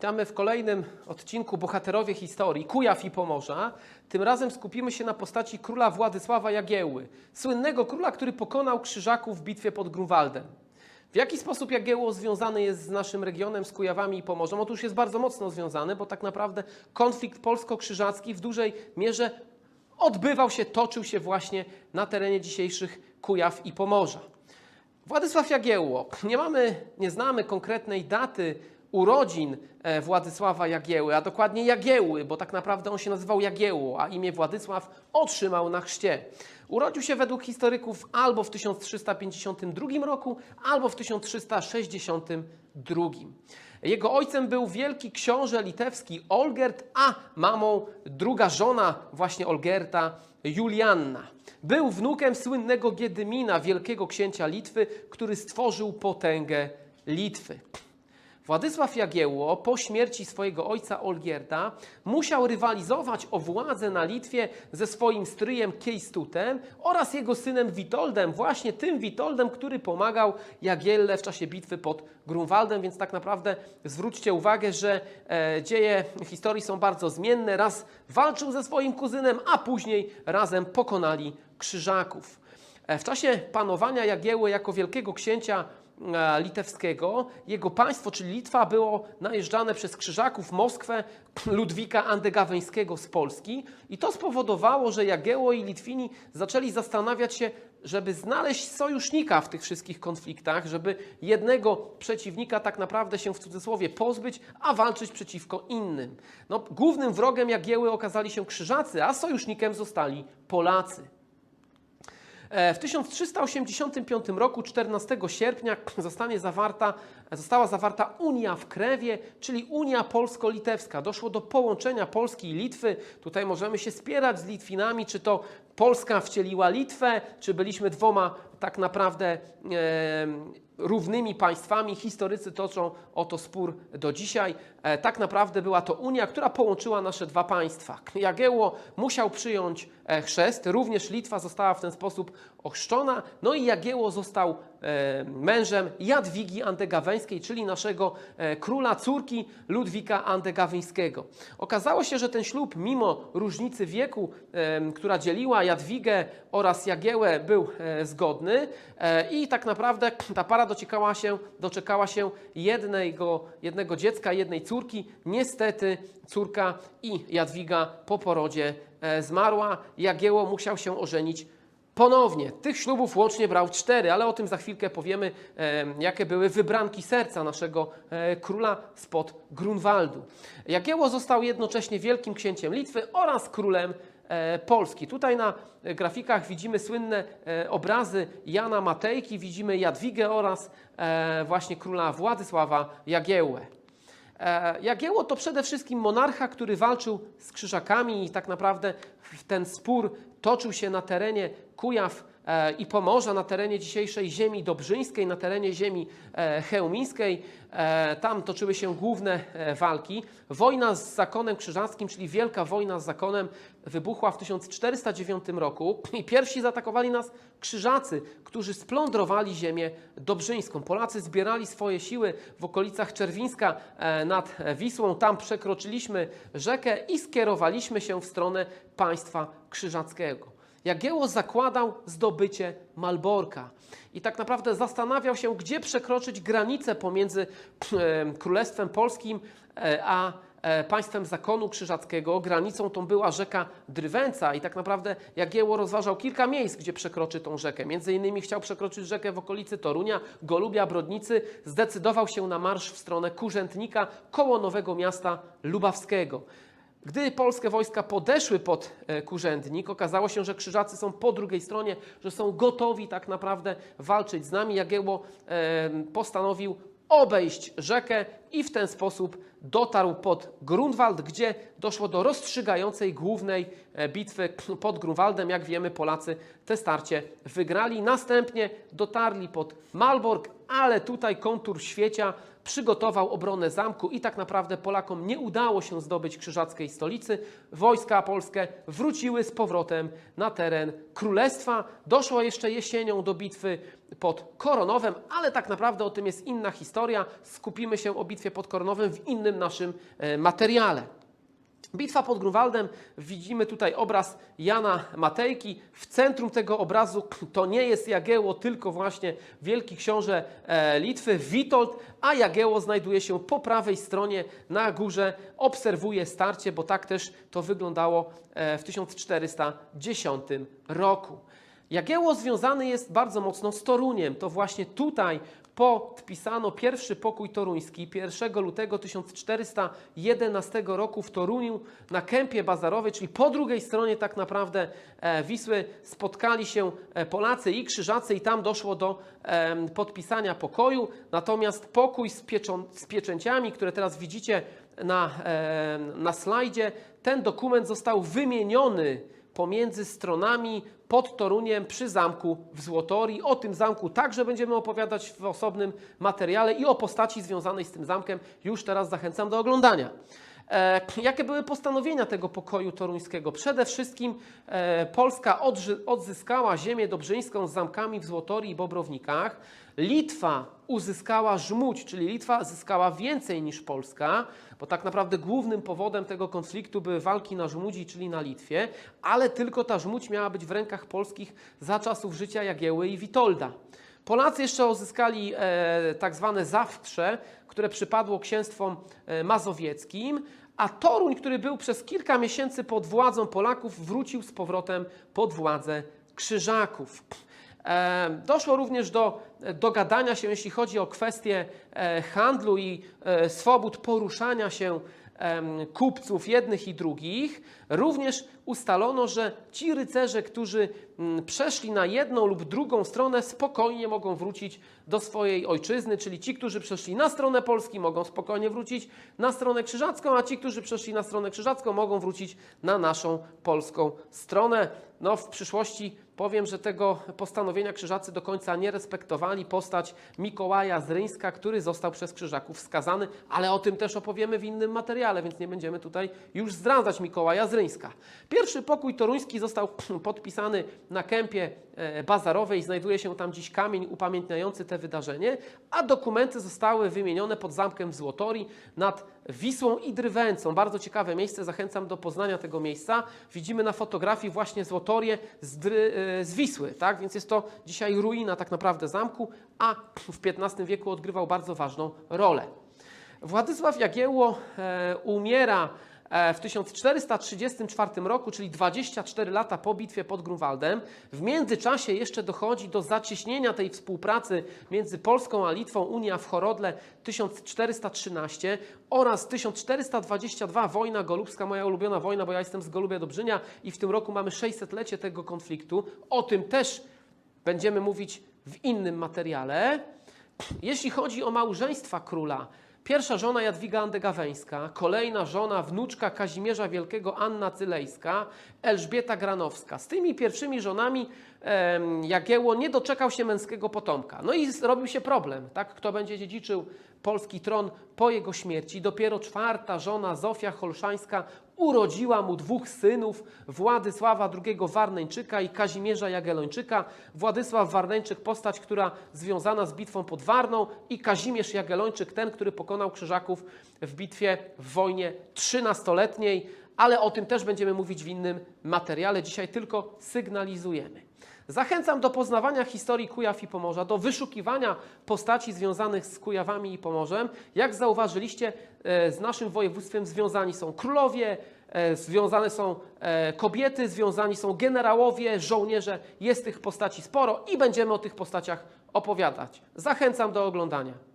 Witamy w kolejnym odcinku Bohaterowie Historii, Kujaw i Pomorza. Tym razem skupimy się na postaci króla Władysława Jagiełły, słynnego króla, który pokonał Krzyżaków w bitwie pod Grunwaldem. W jaki sposób Jagiełło związany jest z naszym regionem, z Kujawami i Pomorzem? Otóż jest bardzo mocno związany, bo tak naprawdę konflikt polsko-krzyżacki w dużej mierze odbywał się, toczył się właśnie na terenie dzisiejszych Kujaw i Pomorza. Władysław Jagiełło. Nie mamy, nie znamy konkretnej daty urodzin e, Władysława Jagieły, a dokładnie Jagieły, bo tak naprawdę on się nazywał Jagiełło, a imię Władysław otrzymał na chrzcie. Urodził się według historyków albo w 1352 roku, albo w 1362. Jego ojcem był wielki książę litewski Olgert, a mamą druga żona właśnie Olgerta, Julianna. Był wnukiem słynnego Giedymina, wielkiego księcia Litwy, który stworzył potęgę Litwy. Władysław Jagiełło po śmierci swojego ojca Olgierda musiał rywalizować o władzę na Litwie ze swoim stryjem Kiejstutem oraz jego synem Witoldem, właśnie tym Witoldem, który pomagał Jagielle w czasie bitwy pod Grunwaldem, więc tak naprawdę zwróćcie uwagę, że e, dzieje historii są bardzo zmienne. Raz walczył ze swoim kuzynem, a później razem pokonali Krzyżaków. E, W czasie panowania Jagieły jako wielkiego księcia litewskiego, jego państwo, czyli Litwa, było najeżdżane przez Krzyżaków, Moskwę, Ludwika Andegaweńskiego z Polski i to spowodowało, że Jagiełło i Litwini zaczęli zastanawiać się, żeby znaleźć sojusznika w tych wszystkich konfliktach, żeby jednego przeciwnika tak naprawdę się w cudzysłowie pozbyć, a walczyć przeciwko innym. No, głównym wrogiem Jagieły okazali się Krzyżacy, a sojusznikiem zostali Polacy. E, W 1385 roku, 14 sierpnia, zostanie zawarta, została zawarta Unia w Krewie, czyli Unia Polsko-Litewska. Doszło do połączenia Polski i Litwy. Tutaj możemy się spierać z Litwinami, czy to Polska wcieliła Litwę, czy byliśmy dwoma tak naprawdę e, równymi państwami. Historycy toczą o to spór do dzisiaj. E, tak naprawdę była to Unia, która połączyła nasze dwa państwa. Jagiełło musiał przyjąć e, chrzest, również Litwa została w ten sposób ochrzczona, no i Jagiełło został e, mężem Jadwigi Andegaweńskiej, czyli naszego króla, córki Ludwika Andegaweńskiego. Okazało się, że ten ślub, mimo różnicy wieku, która dzieliła Jadwigę oraz Jagiełę, był zgodny i tak naprawdę ta para doczekała się, doczekała się jednego, jednego dziecka, jednej córki. Niestety córka i Jadwiga po porodzie e, zmarła. Jagiełło musiał się ożenić Ponownie, tych ślubów łącznie brał cztery, ale o tym za chwilkę powiemy, e, jakie były wybranki serca naszego e, króla spod Grunwaldu. Jagiełło został jednocześnie wielkim księciem Litwy oraz królem Polski. Tutaj na e, grafikach widzimy słynne e, obrazy Jana Matejki, widzimy Jadwigę oraz e, właśnie króla Władysława Jagiełłę. E, Jagiełło to przede wszystkim monarcha, który walczył z krzyżakami i tak naprawdę ten spór toczył się na terenie Kujaw e, i Pomorza, na terenie dzisiejszej ziemi dobrzyńskiej, na terenie ziemi e, chełmińskiej. E, Tam toczyły się główne e, walki. Wojna z zakonem krzyżackim, czyli Wielka Wojna z zakonem, wybuchła w 1409 roku i pierwsi zaatakowali nas krzyżacy, którzy splądrowali ziemię dobrzyńską. Polacy zbierali swoje siły w okolicach Czerwińska nad Wisłą. Tam przekroczyliśmy rzekę i skierowaliśmy się w stronę państwa krzyżackiego. Jagiełło zakładał zdobycie Malborka i tak naprawdę zastanawiał się, gdzie przekroczyć granicę pomiędzy Królestwem Polskim e, a e, państwem zakonu krzyżackiego. Granicą tą była rzeka Drywęca i tak naprawdę Jagiełło rozważał kilka miejsc, gdzie przekroczy tą rzekę. Między innymi chciał przekroczyć rzekę w okolicy Torunia, Golubia, Brodnicy. Zdecydował się na marsz w stronę Kurzętnika koło Nowego Miasta Lubawskiego. Gdy polskie wojska podeszły pod e, Kurzędnik, okazało się, że krzyżacy są po drugiej stronie, że są gotowi tak naprawdę walczyć z nami. Jagiełło e, postanowił obejść rzekę i w ten sposób dotarł pod Grunwald, gdzie doszło do rozstrzygającej głównej e, bitwy pod Grunwaldem. Jak wiemy, Polacy te starcie wygrali. Następnie dotarli pod Malbork, ale tutaj kontur świecia przygotował obronę zamku i tak naprawdę Polakom nie udało się zdobyć krzyżackiej stolicy. Wojska polskie wróciły z powrotem na teren królestwa. Doszło jeszcze jesienią do bitwy pod Koronowem, ale tak naprawdę o tym jest inna historia. Skupimy się o bitwie pod Koronowem w innym naszym e, materiale. Bitwa pod Grunwaldem, widzimy tutaj obraz Jana Matejki. W centrum tego obrazu to nie jest Jagiełło, tylko właśnie wielki książę e, Litwy Witold, a Jagiełło znajduje się po prawej stronie na górze. Obserwuje starcie, bo tak też to wyglądało e, w 1410 roku. Jagiełło związany jest bardzo mocno z Toruniem. To właśnie tutaj podpisano pierwszy pokój toruński 1 lutego 1411 roku w Toruniu na kępie bazarowej, czyli po drugiej stronie tak naprawdę e, Wisły spotkali się e, Polacy i Krzyżacy i tam doszło do podpisania pokoju. Natomiast pokój z, pieczą, z pieczęciami, które teraz widzicie na, em, na slajdzie, ten dokument został wymieniony pomiędzy stronami pod Toruniem przy zamku w Złotorii. O tym zamku także będziemy opowiadać w osobnym materiale i o postaci związanej z tym zamkiem już teraz zachęcam do oglądania. E, jakie były postanowienia tego pokoju toruńskiego? Przede wszystkim e, Polska odzyskała ziemię dobrzyńską z zamkami w Złotorii i Bobrownikach. Litwa uzyskała żmudź, czyli Litwa zyskała więcej niż Polska, bo tak naprawdę głównym powodem tego konfliktu były walki na żmudzi, czyli na Litwie, ale tylko ta żmudź miała być w rękach polskich za czasów życia Jagieły i Witolda. Polacy jeszcze uzyskali e, tak zwane zawtrze, które przypadło księstwom e, mazowieckim, a Toruń, który był przez kilka miesięcy pod władzą Polaków, wrócił z powrotem pod władzę Krzyżaków. E, Doszło również do e, dogadania się, jeśli chodzi o kwestie e, handlu i swobód poruszania się kupców jednych i drugich. Również ustalono, że ci rycerze, którzy mm, przeszli na jedną lub drugą stronę, spokojnie mogą wrócić do swojej ojczyzny, czyli ci, którzy przeszli na stronę Polski, mogą spokojnie wrócić na stronę krzyżacką, a ci, którzy przeszli na stronę krzyżacką, mogą wrócić na naszą polską stronę. No, w przyszłości powiem, że tego postanowienia krzyżacy do końca nie respektowali. Postać Mikołaja z który został przez krzyżaków skazany, ale o tym też opowiemy w innym materiale, więc nie będziemy tutaj już zdradzać Mikołaja z. Pierwszy pokój toruński został podpisany na kępie e, bazarowej. Znajduje się tam dziś kamień upamiętniający te wydarzenie, a dokumenty zostały wymienione pod zamkiem w Złotorii nad Wisłą i Drywęcą. Bardzo ciekawe miejsce, zachęcam do poznania tego miejsca. Widzimy na fotografii właśnie Złotorię z, Dry, e, z Wisły, tak? więc jest to dzisiaj ruina tak naprawdę zamku, a w XV wieku odgrywał bardzo ważną rolę. Władysław Jagiełło e, umiera w 1434 roku, czyli 24 lata po bitwie pod Grunwaldem. W międzyczasie jeszcze dochodzi do zacieśnienia tej współpracy między Polską a Litwą, Unia w Chorodle 1413 oraz 1422 wojna golubska, moja ulubiona wojna, bo ja jestem z Golubia Dobrzynia i w tym roku mamy 600-lecie tego konfliktu. O tym też będziemy mówić w innym materiale. Jeśli chodzi o małżeństwa króla, pierwsza żona Jadwiga Andegaweńska, kolejna żona wnuczka Kazimierza Wielkiego Anna Cylejska, Elżbieta Granowska. Z tymi pierwszymi żonami Jagiełło nie doczekał się męskiego potomka. No i zrobił się problem, tak? Kto będzie dziedziczył polski tron po jego śmierci. Dopiero czwarta żona Zofia Holszańska urodziła mu dwóch synów, Władysława II Warneńczyka i Kazimierza Jagiellończyka. Władysław Warneńczyk, postać, która związana z bitwą pod Warną i Kazimierz Jagiellończyk, ten, który pokonał Krzyżaków w bitwie w wojnie trzynastoletniej, ale o tym też będziemy mówić w innym materiale. Dzisiaj tylko sygnalizujemy. Zachęcam do poznawania historii Kujaw i Pomorza, do wyszukiwania postaci związanych z Kujawami i Pomorzem. Jak zauważyliście, e, z naszym województwem związani są królowie, e, związane są e, kobiety, związani są generałowie, żołnierze. Jest tych postaci sporo i będziemy o tych postaciach opowiadać. Zachęcam do oglądania.